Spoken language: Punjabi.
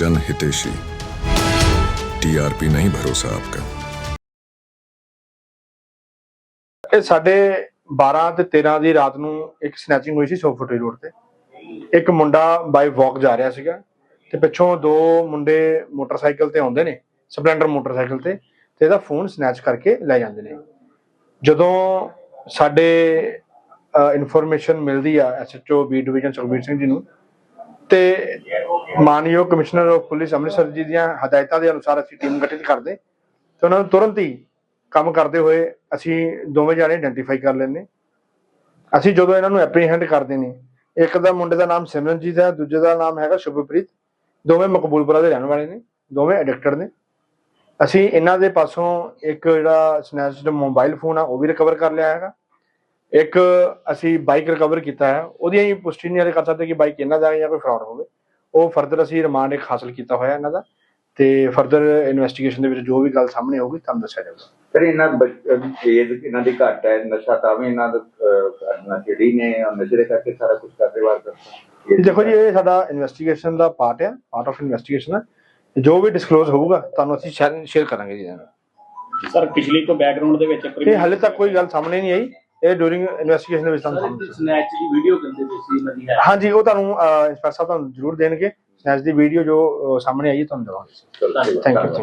जन हितेशी टीआरपी नहीं भरोसा आपका ਇਹ ਸਾਡੇ 12 ਤੇ 13 ਦੀ ਰਾਤ ਨੂੰ ਇੱਕ ਸਨੈਚਿੰਗ ਹੋਈ ਸੀ ਸੋਫਟਰੀ ਰੋਡ ਤੇ ਇੱਕ ਮੁੰਡਾ ਬਾਈ ਵਾਕ ਜਾ ਰਿਹਾ ਸੀਗਾ ਤੇ ਪਿੱਛੋਂ ਦੋ ਮੁੰਡੇ ਮੋਟਰਸਾਈਕਲ ਤੇ ਆਉਂਦੇ ਨੇ ਸਪਲੈਂਡਰ ਮੋਟਰਸਾਈਕਲ ਤੇ ਤੇ ਇਹਦਾ ਫੋਨ ਸਨੈਚ ਕਰਕੇ ਲੈ ਜਾਂਦੇ ਨੇ ਜਦੋਂ ਸਾਡੇ ਇਨਫੋਰਮੇਸ਼ਨ ਮਿਲਦੀ ਆ SHO B division Sukhbir Singh ji ਨੂੰ ਤੇ ਮਾਨਯੋਗ ਕਮਿਸ਼ਨਰ ਆਫ ਪੁਲਿਸ ਅੰਮ੍ਰਿਤਸਰ ਜੀ ਦੀਆਂ ਹਦਾਇਤਾਂ ਦੇ ਅਨੁਸਾਰ ਅਸੀਂ ਟੀਮ ਗਠਿਤ ਕਰਦੇ। ਤੇ ਉਹਨਾਂ ਨੂੰ ਤੁਰੰਤ ਹੀ ਕੰਮ ਕਰਦੇ ਹੋਏ ਅਸੀਂ ਦੋਵੇਂ ਜਾਣੇ ਆਇਡੈਂਟੀਫਾਈ ਕਰ ਲੈਂਦੇ। ਅਸੀਂ ਜਦੋਂ ਇਹਨਾਂ ਨੂੰ ਐਪਰੀਹੈਂਡ ਕਰਦੇ ਨੇ, ਇੱਕ ਦਾ ਮੁੰਡੇ ਦਾ ਨਾਮ ਸਿਮਰਨਜੀਤ ਹੈ, ਦੂਜੇ ਦਾ ਨਾਮ ਹੈਗਾ ਸ਼ੁਭਪ੍ਰੀਤ। ਦੋਵੇਂ ਮਕਬੂਲਪੁਰਾ ਦੇ ਰਹਿਣ ਵਾਲੇ ਨੇ, ਦੋਵੇਂ ਐਡਿਕਟਡ ਨੇ। ਅਸੀਂ ਇਹਨਾਂ ਦੇ ਪਾਸੋਂ ਇੱਕ ਜਿਹੜਾ ਸਨੈਚਡ ਮੋਬਾਈਲ ਫੋਨ ਆ, ਉਹ ਵੀ ਰਿਕਵਰ ਕਰ ਲਿਆ ਹੈਗਾ। ਇੱਕ ਅਸੀਂ ਬਾਈਕ ਰਿਕਵਰ ਕੀਤਾ ਹੈ ਉਹਦੀਆਂ ਹੀ ਪੁਸ਼ਟੀ ਨਹੀਂ ਹਾਲੇ ਕਰ ਸਕਦੇ ਕਿ ਬਾਈਕ ਇਹਨਾਂ ਦਾ ਹੈ ਜਾਂ ਕੋਈ ਫਰਾਡ ਹੋਵੇ। ਉਹ ਫਰਦਰ ਅਸੀਂ ਰਿਮਾਂਡ ਇੱਕ ਹਾਸਲ ਕੀਤਾ ਹੋਇਆ ਇਹਨਾਂ ਦਾ ਤੇ ਫਰਦਰ ਇਨਵੈਸਟੀਗੇਸ਼ਨ ਦੇ ਵਿੱਚ ਜੋ ਵੀ ਗੱਲ ਸਾਹਮਣੇ ਆਊਗੀ ਤੁਹਾਨੂੰ ਦੱਸਿਆ ਜਾਊਗਾ। ਫਿਰ ਇਹਨਾਂ ਏਜ ਇਹਨਾਂ ਦੀ ਘੱਟ ਹੈ ਨਸ਼ਾ ਤਾਂ ਵੀ ਇਹਨਾਂ ਦਾ ਅਹ, ਨਸ਼ੇੜੀ ਨੇ ਔਰ ਨਸ਼ੇ ਦੇ ਕਰਕੇ ਸਾਰਾ ਕੁਝ ਕਰਦੇ ਵਾਰ ਕਰਦਾ ਦੇਖੋ ਜੀ ਇਹ ਸਾਡਾ ਇਨਵੈਸਟੀਗੇਸ਼ਨ ਦਾ ਪਾਰਟ ਹੈ ਪਾਰਟ ਆਫ ਇਨਵੈਸਟੀਗੇਸ਼ਨ ਹੈ। ਜੋ ਵੀ ਡਿਸਕਲੋਜ਼ ਹੋਊਗਾ ਤੁਹਾਨੂੰ ਅਸੀਂ ਸ਼ੇਅਰ ਕਰਾਂਗੇ ਜੀ। ਸਰ ਪਿਛਲੀ ਤੋਂ ਬੈਕਗ੍ਰਾਉਂਡ ਦੇ ਵਿੱਚ ਇਹ ਹਾਲੇ ਤੱਕ ਕੋਈ ਗੱਲ ਸਾਹਮਣੇ ਨਹੀਂ ਆਈ। ਇਹ ਡੂਰਿੰਗ ਇਨਵੈਸਟੀਗੇਸ਼ਨ ਦੇ ਵਿੱਚ ਤੁਹਾਨੂੰ। ਸਨੈਚ ਦੀ ਵੀਡੀਓ ਕਹਿੰਦੇ ਪਏ ਸੀ ਹੈ। ਹਾਂਜੀ ਉਹ ਤੁਹਾਨੂੰ ਇੰਸਪੈਕਟਰ ਸਾਹਿਬ ਤੁਹਾਨੂੰ ਜ਼ਰੂਰ ਦੇਣਗੇ। ਸਨੈਚ ਦੀ ਵੀਡੀਓ ਜੋ ਸਾਹਮਣੇ ਆਈ ਹੈ ਤੁਹਾਨੂੰ ਦੇਵਾਂਗੇ ਥੈਂਕ ਯੂ